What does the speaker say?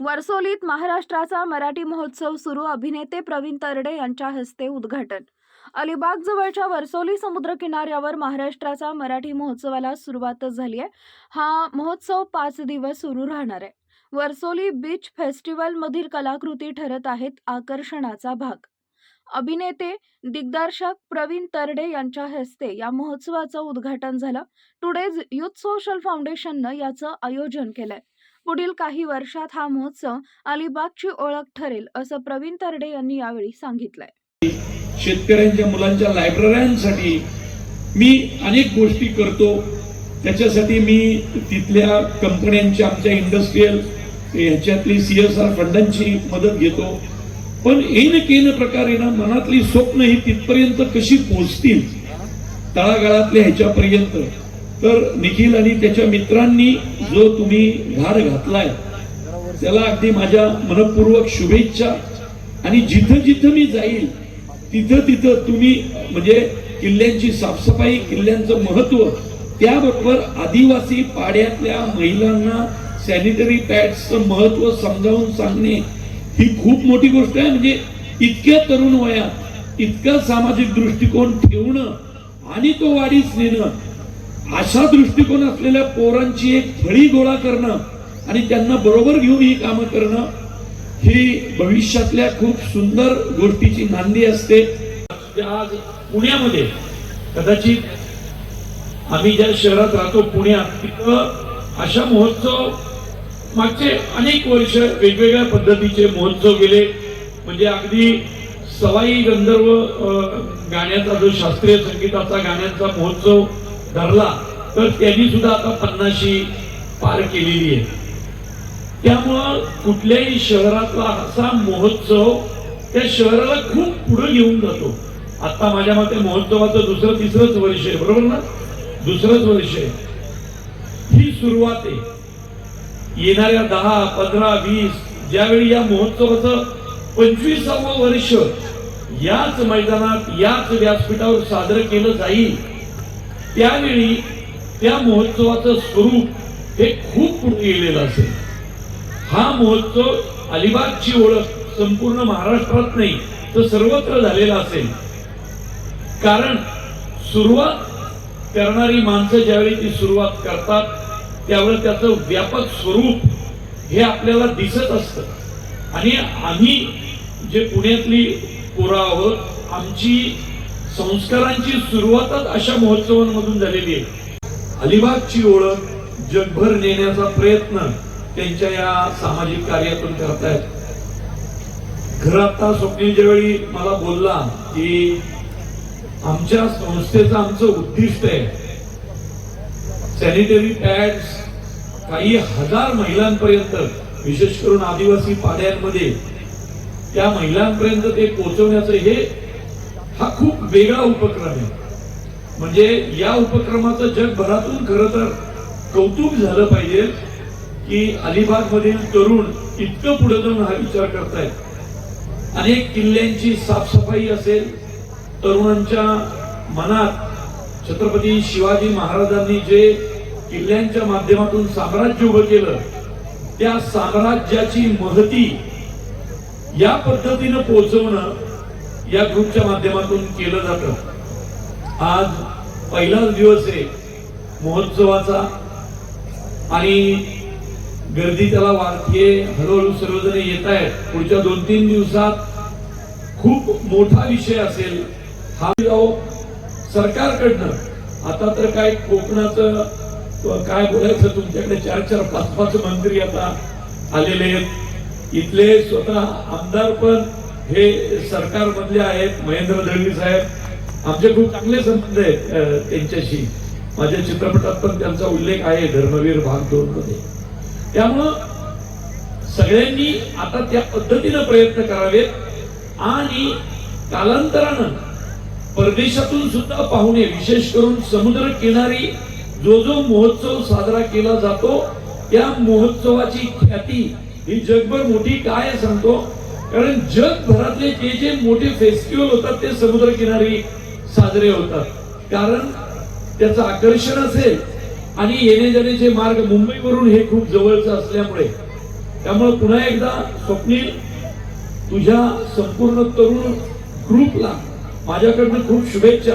वर्सोलीत महाराष्ट्राचा मराठी महोत्सव सुरू. अभिनेते प्रवीण तरडे यांच्या हस्ते उद्घाटन. अलिबाग जवळच्या वर्सोली समुद्र किनाऱ्यावर महाराष्ट्राचा मराठी महोत्सवाला सुरुवातच झाली आहे. हा महोत्सव पाच दिवस सुरू राहणार आहे. वर्सोली बीच फेस्टिवलमधील कलाकृती ठरत आहेत आकर्षणाचा भाग. अभिनेते दिग्दर्शक प्रवीण तरडे यांच्या हस्ते या महोत्सवाचं उद्घाटन झालं. टुडेज युथ सोशल फाउंडेशननं याचं आयोजन केलंय. पुढील काही वर्षात हा महोत्सव अलिबागची ओळख ठरेल असं प्रवीण तरडे यांनी यावेळी सांगितलंय. शेतकऱ्यांच्या मुलांच्या लायब्रऱ्यांसाठी मी अनेक गोष्टी करतो. त्याच्यासाठी मी तिथल्या कंपन्यांच्या आमच्या इंडस्ट्रीयल ह्याच्यातली सी एस आर फंडांची मदत घेतो. पण येन केन प्रकारे ना मनातली स्वप्न ही तिथपर्यंत कशी पोचतील? तळागाळातल्या ह्याच्यापर्यंत. तर निखिल आणि त्याच्या मित्रांनी जो तुम्ही घार घातलाय त्याला अगदी माझ्या मनपूर्वक शुभेच्छा. आणि जिथं जिथं मी जाईल तिथं तिथं तुम्ही म्हणजे किल्ल्यांची साफसफाई किल्ल्यांचं महत्त्व त्याबरोबर आदिवासी पाड्यातल्या महिलांना सॅनिटरी पॅड्सचं महत्त्व समजावून सांगणे ही खूप मोठी गोष्ट आहे. म्हणजे इतक्या तरुण वयात इतका सामाजिक दृष्टिकोन ठेवणं आणि तो वाढीस नेणं अशा दृष्टिकोन असलेल्या पोरांची एक फळी गोळा करणं आणि त्यांना बरोबर घेऊन ही कामं करणं ही भविष्यातल्या खूप सुंदर गोष्टीची नांदी असते. आज पुण्यामध्ये कदाचित आम्ही ज्या शहरात राहतो पुण्यात तिथं अशा महोत्सव मागचे अनेक वर्ष वेगवेगळ्या पद्धतीचे महोत्सव गेले. म्हणजे अगदी सवाई गंधर्व गाण्याचा जो शास्त्रीय संगीताचा गाण्यांचा महोत्सव धरला तर त्यांनी सुद्धा आता पन्नाशी पार केलेली आहे. त्यामुळं कुठल्याही शहरातला असा महोत्सव त्या शहराला खूप पुढे घेऊन जातो. आता माझ्या मते महोत्सवाचं दुसरं तिसरंच वर्ष आहे बरोबर ना? दुसरंच वर्ष आहे. ही सुरुवात आहे. येणाऱ्या दहा पंधरा वीस ज्यावेळी या महोत्सवाचं पंचवीसावं वर्ष याच मैदानात याच व्यासपीठावर साजरं केलं जाईल त्यावेळी त्या महोत्सवाचं स्वरूप हे खूप पुढे गेलेलं असेल. हा महोत्सव अलिबागची ओळख संपूर्ण महाराष्ट्रात नाही तर सर्वत्र झालेला असेल. कारण सुरुवात करणारी माणसं ज्यावेळी ती सुरुवात करतात त्यावेळी त्याचं व्यापक स्वरूप हे आपल्याला दिसत असतं. आणि आम्ही जे पुण्यातली पोरं आहोत आमची संस्कारांची सुरुवातच अशा महोत्सवांमधून झालेली आहे. अलिबागची ओळख जगभर नेण्याचा प्रयत्न त्यांच्या या सामाजिक कार्यातून करतायत. खरं आता स्वप्नील ज्यावेळी मला बोलला की आमच्या संस्थेचं आमचं उद्दिष्ट आहे. सॅनिटरी पॅड्स काही हजार महिलांपर्यंत विशेष करून आदिवासी पाड्यांमध्ये त्या महिलांपर्यंत ते पोहोचवण्याचं हे खूप वेगळा उपक्रम आहे. म्हणजे या उपक्रमाचं जगभरातून खरं तर कौतुक झालं पाहिजे की अलिबाग मधील तरुण इतकं पुढे जाऊन हा विचार करतायत. अनेक किल्ल्यांची साफसफाई असेल तरुणांच्या मनात छत्रपती शिवाजी महाराजांनी जे किल्ल्यांच्या माध्यमातून साम्राज्य उभं केलं त्या साम्राज्याची महती या पद्धतीनं पोहोचवणं या ग्रुपच्या माध्यमातून केलं जातं. आज पहिलाच दिवस आहे महोत्सवाचा आणि गर्दी त्याला वाढते हळूहळू सर्वजण येत आहेत. पुढच्या दोन तीन दिवसात खूप मोठा विषय असेल. हा जाऊ सरकारकडनं. आता तर काय कोकणाचं काय बोलायचं तुमच्याकडे? चार चार पाच पाच मंत्री आता आलेले आहेत. इथले स्वतः आमदार पण हे सरकारमधले आहेत महेंद्र दळवी साहेब. आमचे खूप चांगले संबंध आहेत त्यांच्याशी. माझ्या चित्रपटात पण त्यांचा उल्लेख आहे धर्मवीर भाग दोन मध्ये त्यामुळं सगळ्यांनी आता त्या पद्धतीनं प्रयत्न करावेत आणि कालांतरानं परदेशातून सुद्धा पाहुणे विशेष करून समुद्र किनारी जो जो महोत्सव साजरा केला जातो त्या महोत्सवाची ख्याती ही जगभर मोठी काय सांगतो? कारण जगभरातले जे जे मोठे फेस्टिवल होतात ते समुद्र किनारी साजरे होतात. कारण त्याचं आकर्षण असेल आणि येणे जाण्याचे मार्ग मुंबईवरून हे खूप जवळचं असल्यामुळे त्यामुळे पुन्हा एकदा स्वप्नील तुझ्या संपूर्ण तरुण ग्रुपला माझ्याकडनं खूप शुभेच्छा.